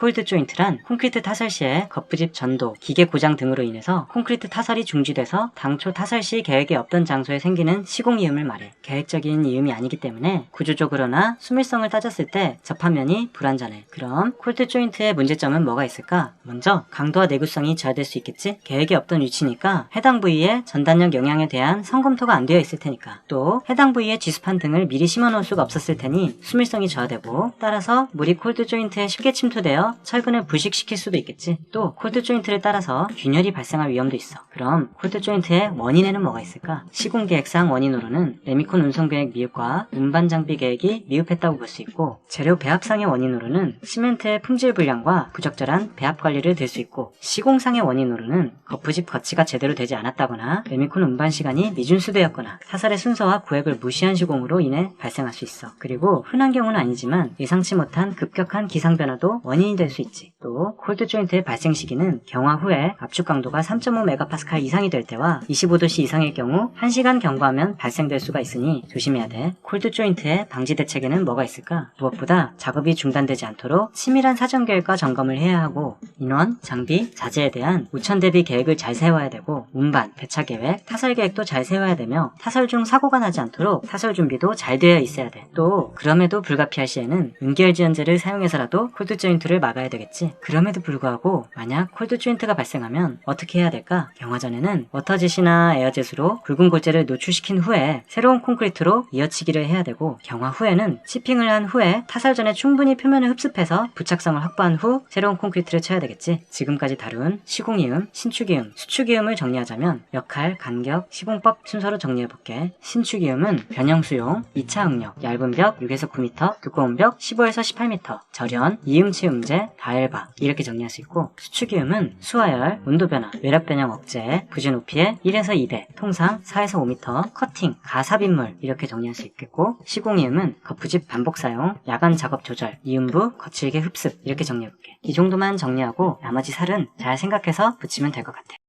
콜드 조인트란 콘크리트 타설 시에 겉부집 전도, 기계 고장 등으로 인해서 콘크리트 타설이 중지돼서 당초 타설 시 계획에 없던 장소에 생기는 시공 이음을 말해. 계획적인 이음이 아니기 때문에 구조적으로나 수밀성을 따졌을 때 접합면이 불완전해. 그럼 콜드 조인트의 문제점은 뭐가 있을까? 먼저 강도와 내구성이 저하될 수 있겠지? 계획에 없던 위치니까 해당 부위에 전단력 영향에 대한 성검토가 안 되어 있을 테니까. 또 해당 부위에 지수판 등을 미리 심어 놓을 수가 없었을 테니 수밀성이 저하되고 따라서 물이 콜드 조인트에 쉽게 침투되어 철근을 부식시킬 수도 있겠지. 또 콜드 조인트를 따라서 균열이 발생할 위험도 있어. 그럼 콜드 조인트의 원인에는 뭐가 있을까? 시공 계획상 원인으로는 레미콘 운송 계획 미흡과 운반 장비 계획이 미흡했다고 볼 수 있고 재료 배합상의 원인으로는 시멘트의 품질 불량과 부적절한 배합 관리를 들 수 있고 시공상의 원인으로는 거푸집 거치가 제대로 되지 않았다거나 레미콘 운반 시간이 미준수되었거나 타설의 순서와 구획을 무시한 시공으로 인해 발생할 수 있어. 그리고 흔한 경우는 아니지만 예상치 못한 급격한 기상 변화도 원인이 될 수 있지. 또 콜드 조인트의 발생 시기는 경화 후에 압축 강도가 3.5메가파스칼 이상이 될 때와 25도씨 이상의 경우 1시간 경과하면 발생될 수가 있으니 조심해야 돼. 콜드 조인트의 방지 대책에는 뭐가 있을까? 무엇보다 작업이 중단되지 않도록 치밀한 사전 계획과 점검을 해야 하고 인원, 장비, 자재에 대한 우천 대비 계획을 잘 세워야 되고 운반, 배차 계획, 타설 계획도 잘 세워야 되며 타설 중 사고가 나지 않도록 타설 준비도 잘 되어 있어야 돼. 또 그럼에도 불가피할 시에는 은계열 지연제를 사용해서라도 콜드 조인트를 막아야 되겠지. 그럼에도 불구하고 만약 콜드 조인트가 발생하면 어떻게 해야 될까? 경화전에는 워터젯이나 에어젯으로 굵은 골재를 노출시킨 후에 새로운 콘크리트로 이어치기를 해야 되고 경화 후에는 치핑을 한 후에 타설 전에 충분히 표면을 흡습해서 부착성을 확보한 후 새로운 콘크리트를 쳐야 되겠지. 지금까지 다룬 시공이음, 신축이음, 수축이음을 정리하자면 역할, 간격, 시공법 순서로 정리해볼게. 신축이음은 변형 수용, 2차 응력, 얇은 벽 6에서 9m, 두꺼운 벽 15에서 18m, 절연, 이음치 음 제, 다엘바 이렇게 정리할 수 있고 수축이음은 수화열, 온도 변화, 외력 변형 억제, 부지 높이의 1에서 2대, 통상 4에서 5m, 커팅, 가삽인물 이렇게 정리할 수 있겠고 시공이음은 거푸집 반복 사용, 야간 작업 조절, 이음부, 거칠게 흡습 이렇게 정리해볼게. 이 정도만 정리하고 나머지 살은 잘 생각해서 붙이면 될 것 같아.